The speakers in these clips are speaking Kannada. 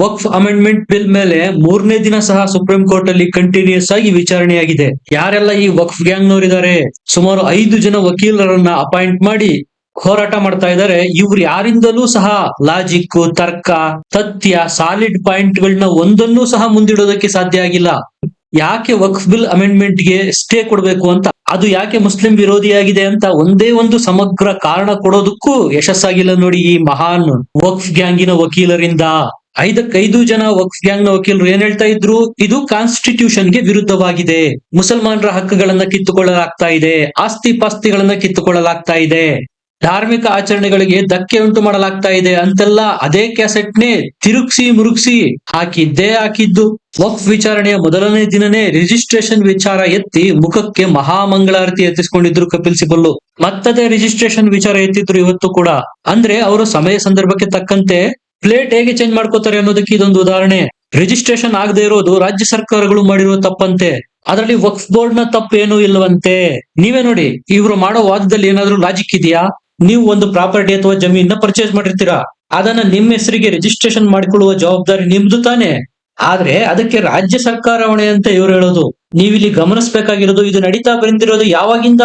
ವಕ್ಫ್ ಅಮೆಂಡ್ಮೆಂಟ್ ಬಿಲ್ ಮೇಲೆ ಮೂರನೇ ದಿನ ಸಹ ಸುಪ್ರೀಂ ಕೋರ್ಟ್ ಅಲ್ಲಿ ಕಂಟಿನ್ಯೂಸ್ ಆಗಿ ವಿಚಾರಣೆಯಾಗಿದೆ. ಯಾರೆಲ್ಲ ಈ ವಕ್ಫ್ ಗ್ಯಾಂಗ್ ನವರಿದ್ದಾರೆ ಸುಮಾರು ಐದು ಜನ ವಕೀಲರನ್ನ ಅಪಾಯಿಂಟ್ ಮಾಡಿ ಹೋರಾಟ ಮಾಡ್ತಾ ಇದ್ದಾರೆ. ಇವ್ರು ಯಾರಿಂದಲೂ ಸಹ ಲಾಜಿಕ್, ತರ್ಕ, ತಥ್ಯ, ಸಾಲಿಡ್ ಪಾಯಿಂಟ್ ಗಳನ್ನ ಒಂದನ್ನೂ ಸಹ ಮುಂದಿಡೋದಕ್ಕೆ ಸಾಧ್ಯ ಆಗಿಲ್ಲ. ಯಾಕೆ ವಕ್ಫ್ ಬಿಲ್ ಅಮೆಂಡ್ಮೆಂಟ್ಗೆ ಸ್ಟೇ ಕೊಡಬೇಕು ಅಂತ? ಅದು ಯಾಕೆ ಮುಸ್ಲಿಂ ವಿರೋಧಿಯಾಗಿದೆ ಅಂತ ಒಂದೇ ಒಂದು ಸಮಗ್ರ ಕಾರಣ ಕೊಡೋದಕ್ಕೂ ಯಶಸ್ಸಾಗಿಲ್ಲ ನೋಡಿ ಈ ಮಹಾನ್ ವಕ್ಫ್ ಗ್ಯಾಂಗಿನ ವಕೀಲರಿಂದ. ಐದಕ್ಕೈದು ಜನ ವಕ್ಫ್ ಗ್ಯಾಂಗ್ನ ವಕೀಲರು ಏನ್ ಹೇಳ್ತಾ ಇದ್ರು? ಇದು ಕಾನ್ಸ್ಟಿಟ್ಯೂಷನ್ಗೆ ವಿರುದ್ಧವಾಗಿದೆ. ಮುಸಲ್ಮಾನರ ಹಕ್ಕುಗಳನ್ನ ಕಿತ್ತುಕೊಳ್ಳಲಾಗ್ತಾ ಇದೆ. ಆಸ್ತಿ ಪಾಸ್ತಿಗಳನ್ನ ಕಿತ್ತುಕೊಳ್ಳಲಾಗ್ತಾ ಇದೆ. ಧಾರ್ಮಿಕ ಆಚರಣೆಗಳಿಗೆ ಧಕ್ಕೆ ಉಂಟು ಮಾಡಲಾಗ್ತಾ ಇದೆ ಅಂತೆಲ್ಲ ಅದೇ ಕ್ಯಾಸೆಟ್ನೇ ತಿರುಗ್ಸಿ ಮುರುಗ್ಸಿ ಹಾಕಿದ್ದೇ ಹಾಕಿದ್ದು. ವಕ್ಫ್ ವಿಚಾರಣೆಯ ಮೊದಲನೇ ದಿನನೇ ರಿಜಿಸ್ಟ್ರೇಷನ್ ವಿಚಾರ ಎತ್ತಿ ಮುಖಕ್ಕೆ ಮಹಾಮಂಗಳಾರತಿ ಎತ್ತಿಸ್ಕೊಂಡಿದ್ರು ಕಪಿಲ್ ಸಿಬಲ್ಲು. ಮತ್ತದೇ ರಿಜಿಸ್ಟ್ರೇಷನ್ ವಿಚಾರ ಎತ್ತಿದ್ರು ಇವತ್ತು ಕೂಡ. ಅಂದ್ರೆ ಅವರು ಸಮಯ ಸಂದರ್ಭಕ್ಕೆ ತಕ್ಕಂತೆ ಪ್ಲೇಟ್ ಹೇಗೆ ಚೇಂಜ್ ಮಾಡ್ಕೋತಾರೆ ಅನ್ನೋದಕ್ಕೆ ಇದೊಂದು ಉದಾಹರಣೆ. ರಿಜಿಸ್ಟ್ರೇಷನ್ ಆಗದೆ ಇರೋದು ರಾಜ್ಯ ಸರ್ಕಾರಗಳು ಮಾಡಿರುವ ತಪ್ಪಂತೆ. ಅದರಲ್ಲಿ ವಕ್ಫ್ ಬೋರ್ಡ್ನ ತಪ್ಪೇನು ಇಲ್ಲವಂತೆ. ನೀವೇ ನೋಡಿ, ಇವರು ಮಾಡೋ ವಾದದಲ್ಲಿ ಏನಾದ್ರೂ ಲಾಜಿಕ್ ಇದೆಯಾ? ನೀವು ಒಂದು ಪ್ರಾಪರ್ಟಿ ಅಥವಾ ಜಮೀನ ಪರ್ಚೇಸ್ ಮಾಡಿರ್ತೀರಾ? ಅದನ್ನ ನಿಮ್ಮ ಹೆಸರಿಗೆ ರಿಜಿಸ್ಟ್ರೇಷನ್ ಮಾಡಿಕೊಳ್ಳುವ ಜವಾಬ್ದಾರಿ ನಿಮ್ದು ತಾನೆ. ಆದ್ರೆ ಅದಕ್ಕೆ ರಾಜ್ಯ ಸರ್ಕಾರ ಹೊಣೆ ಅಂತ ಇವ್ರು ಹೇಳೋದು. ನೀವಿಲ್ಲಿ ಗಮನಿಸಬೇಕಾಗಿರೋದು, ಇದು ನಡೀತಾ ಬಂದಿರೋದು ಯಾವಾಗಿಂದ?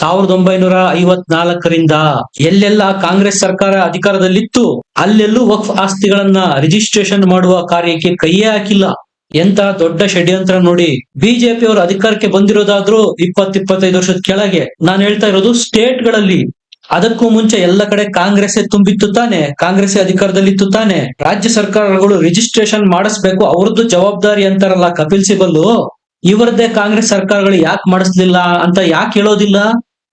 ಸಾವಿರದ ಒಂಬೈನೂರ ಐವತ್ನಾಲ್ಕರಿಂದ ಎಲ್ಲೆಲ್ಲ ಕಾಂಗ್ರೆಸ್ ಸರ್ಕಾರ ಅಧಿಕಾರದಲ್ಲಿತ್ತು, ಅಲ್ಲೆಲ್ಲೂ ವಕ್ಫ್ ಆಸ್ತಿಗಳನ್ನ ರಿಜಿಸ್ಟ್ರೇಷನ್ ಮಾಡುವ ಕಾರ್ಯಕ್ಕೆ ಕೈಯೇ ಹಾಕಿಲ್ಲ. ಎಂತ ದೊಡ್ಡ ಷಡ್ಯಂತ್ರ ನೋಡಿ ಬಿಜೆಪಿ ಅವರು ಅಧಿಕಾರಕ್ಕೆ ಬಂದಿರೋದಾದ್ರೂ ಇಪ್ಪತ್ ಇಪ್ಪತ್ತೈದು ವರ್ಷದ ಕೆಳಗೆ. ನಾನು ಹೇಳ್ತಾ ಇರೋದು ಸ್ಟೇಟ್ಗಳಲ್ಲಿ ಅದಕ್ಕೂ ಮುಂಚೆ ಎಲ್ಲ ಕಡೆ ಕಾಂಗ್ರೆಸ್ ತುಂಬಿತ್ತು ತಾನೆ ಕಾಂಗ್ರೆಸ್ ಅಧಿಕಾರದಲ್ಲಿತ್ತು ತಾನೆ. ರಾಜ್ಯ ಸರ್ಕಾರಗಳು ರಿಜಿಸ್ಟ್ರೇಷನ್ ಮಾಡಿಸ್ಬೇಕು, ಅವ್ರದ್ದು ಜವಾಬ್ದಾರಿ ಅಂತಾರಲ್ಲ, ಕಪಿಲ್ ಸಿಬಲ್ಲು. ಇವರದ್ದೇ ಕಾಂಗ್ರೆಸ್ ಸರ್ಕಾರಗಳು ಯಾಕೆ ಮಾಡಿಸ್ಲಿಲ್ಲ ಅಂತ ಯಾಕೆ ಹೇಳೋದಿಲ್ಲ?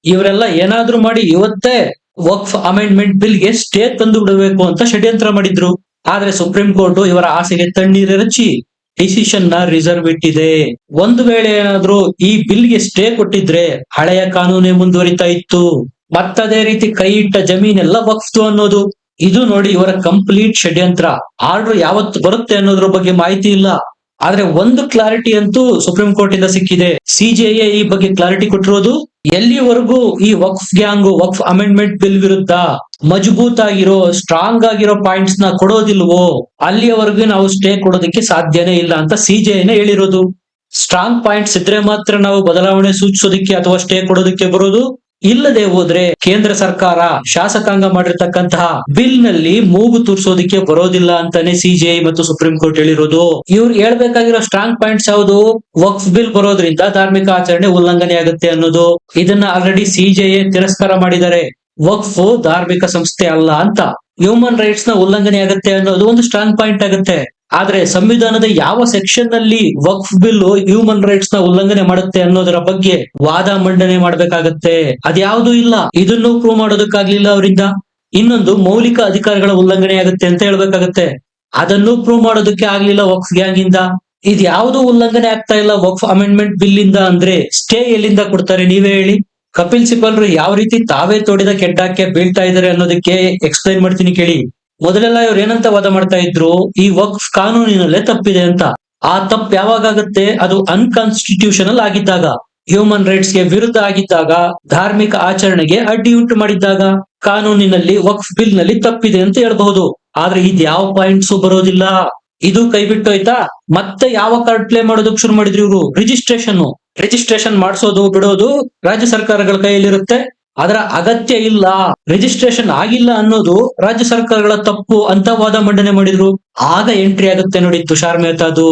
ಇವರೆಲ್ಲ ಏನಾದ್ರೂ ಮಾಡಿ ಇವತ್ತೇ ವಕ್ಫ್ ಅಮೆಂಡ್ಮೆಂಟ್ ಬಿಲ್ಗೆ ಸ್ಟೇ ತಂದು ಬಿಡಬೇಕು ಅಂತ ಷಡ್ಯಂತ್ರ ಮಾಡಿದ್ರು. ಆದ್ರೆ ಸುಪ್ರೀಂ ಕೋರ್ಟ್ ಇವರ ಆಸೆಗೆ ತಣ್ಣೀರೆರಚಿ ಡಿಸಿಷನ್ನ ರಿಸರ್ವ್ ಇಟ್ಟಿದೆ. ಒಂದು ವೇಳೆ ಏನಾದ್ರೂ ಈ ಬಿಲ್ಗೆ ಸ್ಟೇ ಕೊಟ್ಟಿದ್ರೆ ಹಳೆಯ ಕಾನೂನೇ ಮುಂದುವರಿತಾ ಇತ್ತು. ಮತ್ತದೇ ರೀತಿ ಕೈ ಇಟ್ಟ ಜಮೀನೆಲ್ಲ ವಕ್ಫ್ತು ಅನ್ನೋದು. ಇದು ನೋಡಿ ಇವರ ಕಂಪ್ಲೀಟ್ ಷಡ್ಯಂತ್ರ. ಆರ್ಡರ್ ಯಾವತ್ತು ಬರುತ್ತೆ ಅನ್ನೋದ್ರ ಬಗ್ಗೆ ಮಾಹಿತಿ ಇಲ್ಲ. ಆದ್ರೆ ಒಂದು ಕ್ಲಾರಿಟಿ ಅಂತೂ ಸುಪ್ರೀಂ ಕೋರ್ಟ್ ಇಂದ ಸಿಕ್ಕಿದೆ. ಸಿಜೆಐ ಈ ಬಗ್ಗೆ ಕ್ಲಾರಿಟಿ ಕೊಟ್ಟಿರೋದು, ಎಲ್ಲಿವರೆಗೂ ಈ Waqf gang Waqf amendment bill ವಿರುದ್ಧ ಮಜಬೂತ್ ಆಗಿರೋ ಸ್ಟ್ರಾಂಗ್ ಆಗಿರೋ ಪಾಯಿಂಟ್ಸ್ನ ಕೊಡೋದಿಲ್ವೋ ಅಲ್ಲಿಯವರೆಗೂ ನಾವು ಸ್ಟೇ ಕೊಡೋದಕ್ಕೆ ಸಾಧ್ಯನೇ ಇಲ್ಲ ಅಂತ ಸಿಜೆಐನೇ ಹೇಳಿರೋದು. ಸ್ಟ್ರಾಂಗ್ ಪಾಯಿಂಟ್ಸ್ ಇದ್ರೆ ಮಾತ್ರ ನಾವು ಬದಲಾವಣೆ ಸೂಚಿಸೋದಕ್ಕೆ ಅಥವಾ ಸ್ಟೇ ಕೊಡೋದಕ್ಕೆ ಬರೋದು. ಇಲ್ಲದೆ ಹೋದ್ರೆ ಕೇಂದ್ರ ಸರ್ಕಾರ ಶಾಸಕಾಂಗ ಮಾಡಿರ್ತಕ್ಕಂತಹ ಬಿಲ್ನಲ್ಲಿ ಮೂಗು ತೂರ್ಸೋದಿಕ್ಕೆ ಬರೋದಿಲ್ಲ ಅಂತಾನೆ ಸಿಜಿಐ ಮತ್ತು ಸುಪ್ರೀಂ ಕೋರ್ಟ್ ಹೇಳಿರೋದು. ಇವ್ರು ಹೇಳ್ಬೇಕಾಗಿರೋ ಸ್ಟ್ರಾಂಗ್ ಪಾಯಿಂಟ್ಸ್ ಯಾವುದು? ವಕ್ಫ್ ಬಿಲ್ ಬರೋದ್ರಿಂದ ಧಾರ್ಮಿಕ ಆಚರಣೆ ಉಲ್ಲಂಘನೆ ಆಗುತ್ತೆ ಅನ್ನೋದು. ಇದನ್ನ ಆಲ್ರೆಡಿ ಸಿಜಿಐ ತಿರಸ್ಕಾರ ಮಾಡಿದ್ದಾರೆ. ವಕ್ಫ್ ಧಾರ್ಮಿಕ ಸಂಸ್ಥೆ ಅಲ್ಲ ಅಂತ. ಹ್ಯೂಮನ್ ರೈಟ್ಸ್ನ ಉಲ್ಲಂಘನೆ ಆಗುತ್ತೆ ಅನ್ನೋದು ಒಂದು ಸ್ಟ್ರಾಂಗ್ ಪಾಯಿಂಟ್ ಆಗುತ್ತೆ. ಆದ್ರೆ ಸಂವಿಧಾನದ ಯಾವ ಸೆಕ್ಷನ್ನಲ್ಲಿ ವಕ್ಫ್ ಬಿಲ್ ಹ್ಯೂಮನ್ ರೈಟ್ಸ್ನ ಉಲ್ಲಂಘನೆ ಮಾಡುತ್ತೆ ಅನ್ನೋದರ ಬಗ್ಗೆ ವಾದ ಮಂಡನೆ ಮಾಡಬೇಕಾಗತ್ತೆ. ಅದ್ಯಾವುದೂ ಇಲ್ಲ. ಇದನ್ನು ಪ್ರೂವ್ ಮಾಡೋದಕ್ಕಾಗ್ಲಿಲ್ಲ ಅವರಿಂದ. ಇನ್ನೊಂದು ಮೌಲಿಕ ಅಧಿಕಾರಗಳ ಉಲ್ಲಂಘನೆ ಆಗುತ್ತೆ ಅಂತ ಹೇಳ್ಬೇಕಾಗತ್ತೆ. ಅದನ್ನು ಪ್ರೂವ್ ಮಾಡೋದಕ್ಕೆ ಆಗ್ಲಿಲ್ಲ ವಕ್ಫ್ ಗ್ಯಾಂಗ್ ಇಂದ. ಇದ್ಯಾವುದು ಉಲ್ಲಂಘನೆ ಆಗ್ತಾ ಇಲ್ಲ ವಕ್ಫ್ ಅಮೆಂಡ್ಮೆಂಟ್ ಬಿಲ್ ಇಂದ ಅಂದ್ರೆ ಸ್ಟೇ ಎಲ್ಲಿಂದ ಕೊಡ್ತಾರೆ ನೀವೇ ಹೇಳಿ. ಕಪಿಲ್ ಸಿಬಲ್ರು ಯಾವ ರೀತಿ ತಾವೇ ತೋಡಿದ ಕೆಟ್ಟಕ್ಕೆ ಬೀಳ್ತಾ ಇದ್ದಾರೆ ಅನ್ನೋದಕ್ಕೆ ಎಕ್ಸ್ಪ್ಲೈನ್ ಮಾಡ್ತೀನಿ ಕೇಳಿ. ಮೊದಲೆಲ್ಲ ಇವ್ರು ಏನಂತ ವಾದ ಮಾಡ್ತಾ ಇದ್ರು? ಈ ವಕ್ಫ್ ಕಾನೂನಿನಲ್ಲೇ ತಪ್ಪಿದೆ ಅಂತ. ಆ ತಪ್ಪು ಯಾವಾಗ ಆಗುತ್ತೆ? ಅದು ಅನ್ಕಾನ್ಸ್ಟಿಟ್ಯೂಷನಲ್ ಆಗಿದ್ದಾಗ. ಹ್ಯೂಮನ್ ರೈಟ್ಸ್ಗೆ ವಿರುದ್ಧ ಆಗಿದ್ದಾಗ, ಧಾರ್ಮಿಕ ಆಚರಣೆಗೆ ಅಡ್ಡಿ ಉಂಟು ಮಾಡಿದ್ದಾಗ, ಕಾನೂನಿನಲ್ಲಿ ವಕ್ಫ್ ಬಿಲ್ನಲ್ಲಿ ತಪ್ಪಿದೆ ಅಂತ ಹೇಳ್ಬಹುದು. ಆದ್ರೆ ಇದು ಯಾವ ಪಾಯಿಂಟ್ಸ್ ಬರೋದಿಲ್ಲ. ಇದು ಕೈ ಬಿಟ್ಟೋಯ್ತಾ ಮತ್ತೆ ಯಾವ ಕಾರ್ಡ್ ಪ್ಲೇ ಮಾಡೋದಕ್ಕೆ ಶುರು ಮಾಡಿದ್ರು ಇವರು? ರಿಜಿಸ್ಟ್ರೇಷನ್ ರಿಜಿಸ್ಟ್ರೇಷನ್ ಮಾಡಿಸೋದು, ಬಿಡೋದು ರಾಜ್ಯ ಸರ್ಕಾರಗಳ ಕೈಯಲ್ಲಿರುತ್ತೆ. ಅದರ ಅಗತ್ಯ ಇಲ್ಲ ರಿಜಿಸ್ಟ್ರೇಷನ್ ಆಗಿಲ್ಲ ಅನ್ನೋದು ರಾಜ್ಯ ಸರ್ಕಾರಗಳ ತಪ್ಪು ಅಂತ ವಾದ ಮಂಡನೆ ಮಾಡಿದ್ರು. ಆಗ ಎಂಟ್ರಿ ಆಗುತ್ತೆ ನೋಡಿ ತುಷಾರ್ ಮೆಹತಾದು.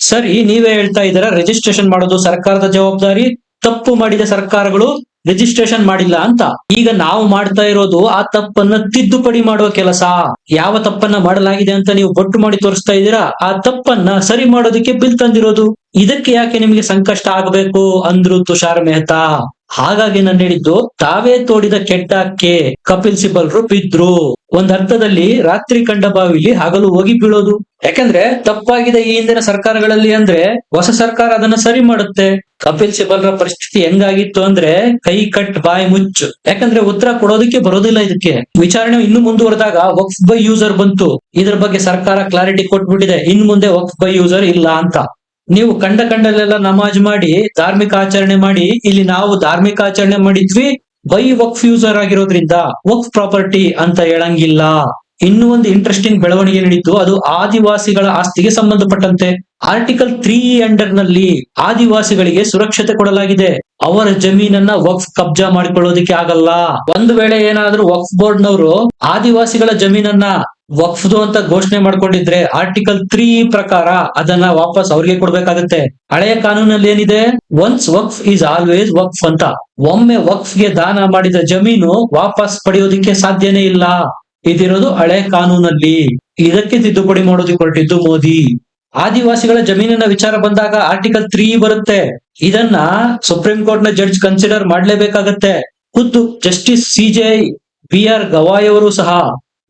ಸರಿ, ನೀವೇ ಹೇಳ್ತಾ ಇದ್ದೀರಾ ರಿಜಿಸ್ಟ್ರೇಷನ್ ಮಾಡೋದು ಸರ್ಕಾರದ ಜವಾಬ್ದಾರಿ, ತಪ್ಪು ಮಾಡಿದ ಸರ್ಕಾರಗಳು ರಿಜಿಸ್ಟ್ರೇಷನ್ ಮಾಡಿಲ್ಲ ಅಂತ. ಈಗ ನಾವು ಮಾಡ್ತಾ ಇರೋದು ಆ ತಪ್ಪನ್ನ ತಿದ್ದುಪಡಿ ಮಾಡುವ ಕೆಲಸ. ಯಾವ ತಪ್ಪನ್ನ ಮಾಡಲಾಗಿದೆ ಅಂತ ನೀವು ಬೊಟ್ಟು ಮಾಡಿ ತೋರಿಸ್ತಾ ಇದ್ದೀರಾ, ಆ ತಪ್ಪನ್ನ ಸರಿ ಮಾಡೋದಕ್ಕೆ ಬಿಲ್ ತಂದಿರೋದು. ಇದಕ್ಕೆ ಯಾಕೆ ನಿಮಗೆ ಸಂಕಷ್ಟ ಆಗಬೇಕು ಅಂದ್ರು ತುಷಾರ್ ಮೆಹ್ತಾ. ಹಾಗಾಗಿ ನಾನು ಹೇಳಿದ್ದು, ತಾವೇ ತೋಡಿದ ಕೆಟ್ಟಕ್ಕೆ ಕಪಿಲ್ ಸಿಬಲ್ರು ಬಿದ್ರು. ಒಂದ್ ಅರ್ಥದಲ್ಲಿ ರಾತ್ರಿ ಕಂಡ ಬಾವಿಲಿ ಹಗಲು ಹೋಗಿ ಬೀಳೋದು. ಯಾಕಂದ್ರೆ, ತಪ್ಪಾಗಿದೆ ಈ ಹಿಂದಿನ ಸರ್ಕಾರಗಳಲ್ಲಿ ಅಂದ್ರೆ, ಹೊಸ ಸರ್ಕಾರ ಅದನ್ನ ಸರಿ ಮಾಡುತ್ತೆ. ಕಪಿಲ್ ಸಿಬಲ್ರ ಪರಿಸ್ಥಿತಿ ಹೆಂಗಾಗಿತ್ತು ಅಂದ್ರೆ, ಕೈ ಕಟ್, ಬಾಯಿ ಮುಚ್ಚು. ಯಾಕಂದ್ರೆ, ಉತ್ತರ ಕೊಡೋದಕ್ಕೆ ಬರೋದಿಲ್ಲ ಇದಕ್ಕೆ. ವಿಚಾರಣೆ ಇನ್ನು ಮುಂದುವರೆದಾಗ ವಕ್ಫ್ ಬೈ ಯೂಸರ್ ಬಂತು. ಇದ್ರ ಬಗ್ಗೆ ಸರ್ಕಾರ ಕ್ಲಾರಿಟಿ ಕೊಟ್ಬಿಟ್ಟಿದೆ. ಇನ್ ಮುಂದೆ ವಕ್ಫ್ ಬೈ ಯೂಸರ್ ಇಲ್ಲ ಅಂತ. ನೀವು ಕಂಡ ಕಂಡಲ್ಲೆಲ್ಲ ನಮಾಜ್ ಮಾಡಿ, ಧಾರ್ಮಿಕ ಆಚರಣೆ ಮಾಡಿ, ಇಲ್ಲಿ ನಾವು ಧಾರ್ಮಿಕ ಆಚರಣೆ ಮಾಡಿದ್ವಿ, ಬೈ ವಕ್ಫ್ ಯೂಸರ್ ಆಗಿರೋದ್ರಿಂದ, ವಕ್ಫ್ ಪ್ರಾಪರ್ಟಿ ಅಂತ ಹೇಳಂಗಿಲ್ಲ. ಇನ್ನೂ ಒಂದು ಇಂಟ್ರೆಸ್ಟಿಂಗ್ ಬೆಳವಣಿಗೆ ನಡೀತು, ಅದು ಆದಿವಾಸಿಗಳ ಆಸ್ತಿಗೆ ಸಂಬಂಧಪಟ್ಟಂತೆ. ಆರ್ಟಿಕಲ್ ತ್ರೀ ಅಂಡರ್ನಲ್ಲಿ ಆದಿವಾಸಿಗಳಿಗೆ ಸುರಕ್ಷತೆ ಕೊಡಲಾಗಿದೆ. ಅವರ ಜಮೀನನ್ನ ವಕ್ಫ್ ಕಬ್ಜಾ ಮಾಡಿಕೊಳ್ಳೋದಕ್ಕೆ ಆಗಲ್ಲ. ಒಂದು ವೇಳೆ ಏನಾದ್ರೂ ವಕ್ಫ್ ಬೋರ್ಡ್ ನವರು ಆದಿವಾಸಿಗಳ ಜಮೀನನ್ನ ವಕ್ಫ್ದು ಅಂತ ಘೋಷಣೆ ಮಾಡ್ಕೊಂಡಿದ್ರೆ ಆರ್ಟಿಕಲ್ ತ್ರೀ ಪ್ರಕಾರ ಅದನ್ನ ವಾಪಸ್ ಅವ್ರಿಗೆ ಕೊಡ್ಬೇಕಾಗತ್ತೆ. ಹಳೆಯ ಕಾನೂನಲ್ಲಿ ಏನಿದೆ? Once Waqf is always Waqf ಅಂತ. ಒಮ್ಮೆ ವಕ್ಫ್ಗೆ ದಾನ ಮಾಡಿದ ಜಮೀನು ವಾಪಸ್ ಪಡೆಯೋದಿಕ್ಕೆ ಸಾಧ್ಯನೇ ಇಲ್ಲ. ಇದಿರೋದು ಹಳೆ ಕಾನೂನಲ್ಲಿ. ಇದಕ್ಕೆ ತಿದ್ದುಪಡಿ ಮಾಡೋದಕ್ಕೆ ಹೊರಟಿದ್ದು ಮೋದಿ. ಆದಿವಾಸಿಗಳ ಜಮೀನಿನ ವಿಚಾರ ಬಂದಾಗ ಆರ್ಟಿಕಲ್ ತ್ರೀ ಬರುತ್ತೆ. ಇದನ್ನ ಸುಪ್ರೀಂ ಕೋರ್ಟ್ನ ಜಡ್ಜ್ ಕನ್ಸಿಡರ್ ಮಾಡ್ಲೇಬೇಕಾಗತ್ತೆ. ಖುದ್ದು justice CJ B R Gavai ಅವರು ಸಹ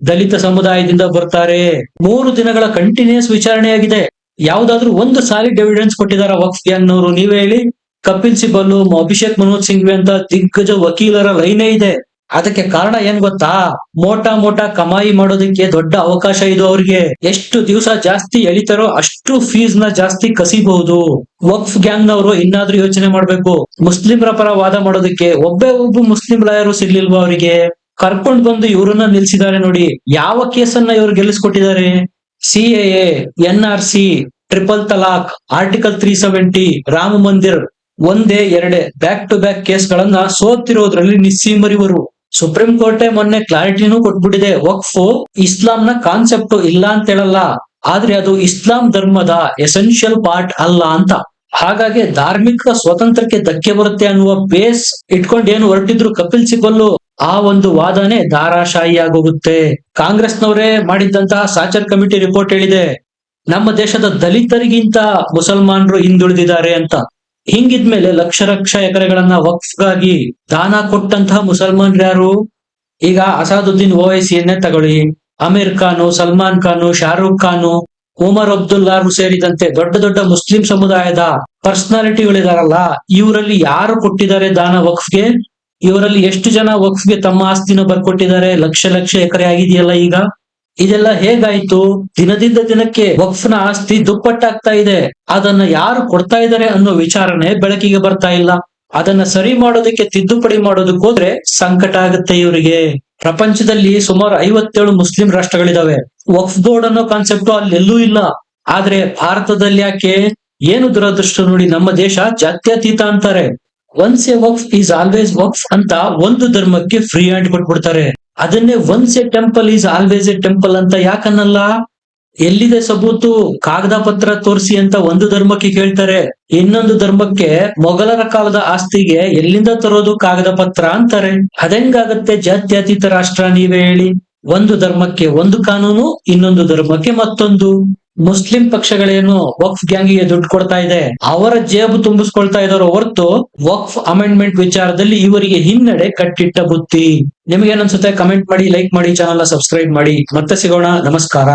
ದಲಿತ ಸಮುದಾಯದಿಂದ ಬರ್ತಾರೆ. ಮೂರು ದಿನಗಳ ಕಂಟಿನ್ಯೂಸ್ ವಿಚಾರಣೆಯಾಗಿದೆ. ಯಾವ್ದಾದ್ರು ಒಂದು ಸಾಲಿಡ್ ಎವಿಡೆನ್ಸ್ ಕೊಟ್ಟಿದಾರ ವಕ್ಫ್ ಗ್ಯಾಂಗ್ನವರು? ನೀವೇ ಹೇಳಿ. ಕಪಿಲ್ ಸಿಬಲ್ ಅಭಿಷೇಕ್ ಮನೋಜ್ ಸಿಂಘ್ವಿ ಅಂತ ದಿಗ್ಗಜ ವಕೀಲರ ಲೈನೇ ಇದೆ. ಅದಕ್ಕೆ ಕಾರಣ ಏನ್ ಗೊತ್ತಾ? ಮೋಟಾ ಮೋಟಾ ಕಮಾಯಿ ಮಾಡೋದಕ್ಕೆ ದೊಡ್ಡ ಅವಕಾಶ ಇದು ಅವ್ರಿಗೆ. ಎಷ್ಟು ದಿವಸ ಜಾಸ್ತಿ ಎಳಿತಾರೋ ಅಷ್ಟು ಫೀಸ್ನ ಜಾಸ್ತಿ ಕಸಿಬಹುದು. ವಕ್ಫ್ ಗ್ಯಾಂಗ್ ನವರು ಇನ್ನಾದ್ರೂ ಯೋಚನೆ ಮಾಡ್ಬೇಕು. ಮುಸ್ಲಿಮರ ಪರ ವಾದ ಮಾಡೋದಕ್ಕೆ ಒಬ್ಬೇ ಒಬ್ಬ ಮುಸ್ಲಿಂ ಲಾಯರು ಸಿಗ್ಲಿಲ್ವಾ ಅವರಿಗೆ? ಕರ್ಕೊಂಡ್ ಬಂದು ಇವರನ್ನ ನಿಲ್ಸಿದ್ದಾರೆ ನೋಡಿ, ಯಾವ ಕೇಸನ್ನ ಇವ್ರು ಗೆಲ್ಲಿಸ್ಕೊಟ್ಟಿದ್ದಾರೆ? C A N R C triple talaq article three seventy Rama Mandir, ಒಂದೇ, ಎರಡೇ ಬ್ಯಾಕ್ ಟು ಬ್ಯಾಕ್ ಕೇಸ್ಗಳನ್ನ ಸೋತಿರೋದ್ರಲ್ಲಿ ನಿಸ್ಸೀಮರಿವರು ಸುಪ್ರೀಂ ಕೋರ್ಟೆ ಮೊನ್ನೆ ಕ್ಲಾರಿಟಿನೂ ಕೊಟ್ಬಿಟ್ಟಿದೆ, ವಕ್ಫು, ಇಸ್ಲಾಂನ ಕಾನ್ಸೆಪ್ಟ್ ಇಲ್ಲ ಅಂತ ಹೇಳಲ್ಲ, ಆದ್ರೆ ಅದು ಇಸ್ಲಾಂ ಧರ್ಮದ ಎಸೆನ್ಷಿಯಲ್ ಪಾರ್ಟ್ ಅಲ್ಲ ಅಂತ. ಹಾಗಾಗಿ ಧಾರ್ಮಿಕ ಸ್ವಾತಂತ್ರ್ಯಕ್ಕೆ ಧಕ್ಕೆ ಬರುತ್ತೆ ಅನ್ನುವ ಬೇಸ್ ಇಟ್ಕೊಂಡು ಏನು ಹೊರಟಿದ್ರು ಕಪಿಲ್ ಸಿಬಲ್ಲು ಆ ಒಂದು ವಾದನೆ ಧಾರಾಶಾಹಿ ಆಗೋಗುತ್ತೆ ಕಾಂಗ್ರೆಸ್ನವರೇ ಮಾಡಿದ್ದಂತಹ ಸಾಚರ್ ಕಮಿಟಿ ರಿಪೋರ್ಟ್ ಹೇಳಿದೆ, ನಮ್ಮ ದೇಶದ ದಲಿತರಿಗಿಂತ ಮುಸಲ್ಮಾನರು ಹಿಂದುಳಿದಿದ್ದಾರೆ ಅಂತ. ಹಿಂಗಿದ್ಮೇಲೆ ಲಕ್ಷ ಲಕ್ಷ ಎಕರೆಗಳನ್ನ ವಕ್ಫ್ಗಾಗಿ ದಾನ ಕೊಟ್ಟಂತಹ ಮುಸಲ್ಮಾನ್ರು ಯಾರು? ಈಗ ಅಸಾದುದ್ದೀನ್ ಓವೈಸಿಯನ್ನೇ ತಗೊಳ್ಳಿ. ಅಮೀರ್ ಖಾನು, ಸಲ್ಮಾನ್ ಖಾನು, ಶಾರುಖ್ ಖಾನು, ಉಮರ್ ಅಬ್ದುಲ್ಲಾರು ಸೇರಿದಂತೆ ದೊಡ್ಡ ದೊಡ್ಡ ಮುಸ್ಲಿಂ ಸಮುದಾಯದ ಪರ್ಸನಾಲಿಟಿಗಳಿದಾರಲ್ಲ, ಇವರಲ್ಲಿ ಯಾರು ಕೊಟ್ಟಿದ್ದಾರೆ ದಾನ ವಕ್ಫ್ಗೆ? ಇವರಲ್ಲಿ ಎಷ್ಟು ಜನ ವಕ್ಫ್ಗೆ ತಮ್ಮ ಆಸ್ತಿನ ಬರ್ಕೊಟ್ಟಿದ್ದಾರೆ? ಲಕ್ಷ ಲಕ್ಷ ಎಕರೆ ಆಗಿದೆಯಲ್ಲ ಈಗ? ಇದೆಲ್ಲ ಹೇಗಾಯ್ತು? ದಿನದಿಂದ ದಿನಕ್ಕೆ ವಕ್ಫ್ನ ಆಸ್ತಿ ದುಪ್ಪಟ್ಟಾಗ್ತಾ ಇದೆ. ಅದನ್ನ ಯಾರು ಕೊಡ್ತಾ ಇದ್ದಾರೆ ಅನ್ನೋ ವಿಚಾರಣೆ ಬೆಳಕಿಗೆ ಬರ್ತಾ ಇಲ್ಲ. ಅದನ್ನ ಸರಿ ಮಾಡೋದಕ್ಕೆ ತಿದ್ದುಪಡಿ ಮಾಡೋದಕ್ಕೆ ಹೋದ್ರೆ ಸಂಕಟ ಆಗುತ್ತೆ ಇವರಿಗೆ. ಪ್ರಪಂಚದಲ್ಲಿ ಸುಮಾರು ಐವತ್ತೇಳು ಮುಸ್ಲಿಂ ರಾಷ್ಟ್ರಗಳಿದಾವೆ. ವಕ್ಫ್ ಬೋರ್ಡ್ ಅನ್ನೋ ಕಾನ್ಸೆಪ್ಟ್ ಅಲ್ಲೆಲ್ಲೂ ಇಲ್ಲ. ಆದ್ರೆ ಭಾರತದಲ್ಲಿ ಯಾಕೆ? ಏನು ದುರದೃಷ್ಟ ನೋಡಿ ನಮ್ಮ ದೇಶ ಜಾತ್ಯತೀತ ಅಂತಾರೆ. Once a Waqf is always Waqf ಅಂತ ಒಂದು ಧರ್ಮಕ್ಕೆ ಫ್ರೀ ಹ್ಯಾಂಡ್ ಕೊಟ್ಬಿಡ್ತಾರೆ. ಅದನ್ನೇ once a temple is always a temple ಅಂತ ಯಾಕನ್ನಲ್ಲ? ಎಲ್ಲಿದೆ ಸಬೂತು? ಕಾಗದ ಪತ್ರ ತೋರಿಸಿ ಅಂತ ಒಂದು ಧರ್ಮಕ್ಕೆ ಕೇಳ್ತಾರೆ. ಇನ್ನೊಂದು ಧರ್ಮಕ್ಕೆ ಮೊಘಲರ ಕಾಲದ ಆಸ್ತಿಗೆ ಎಲ್ಲಿಂದ ತರೋದು ಕಾಗದ ಪತ್ರ ಅಂತಾರೆ. ಅದೆಂಗಾಗತ್ತೆ? ಜಾತ್ಯತೀತ ರಾಷ್ಟ್ರ ನೀವೇ ಹೇಳಿ. ಒಂದು ಧರ್ಮಕ್ಕೆ ಒಂದು ಕಾನೂನು, ಇನ್ನೊಂದು ಧರ್ಮಕ್ಕೆ ಮತ್ತೊಂದು. ಮುಸ್ಲಿಂ ಪಕ್ಷಗಳೇನು ವಕ್ಫ್ ಗ್ಯಾಂಗಿಗೆ ದುಡ್ಡು ಕೊಡ್ತಾ ಇದೆ, ಅವರ ಜೇಬು ತುಂಬಿಸ್ಕೊಳ್ತಾ ಇದಾರೋ ಹೊರತು ವಕ್ಫ್ ಅಮೆಂಡ್ಮೆಂಟ್ ವಿಚಾರದಲ್ಲಿ ಇವರಿಗೆ ಹಿನ್ನಡೆ ಕಟ್ಟಿಟ್ಟ ಬುತ್ತಿ. ನಿಮ್ಗೇನನ್ಸುತ್ತೆ ಕಮೆಂಟ್ ಮಾಡಿ, ಲೈಕ್ ಮಾಡಿ ಚಾನಲ್ ಸಬ್ಸ್ಕ್ರೈಬ್ ಮಾಡಿ. ಮತ್ತೆ ಸಿಗೋಣ. ನಮಸ್ಕಾರ.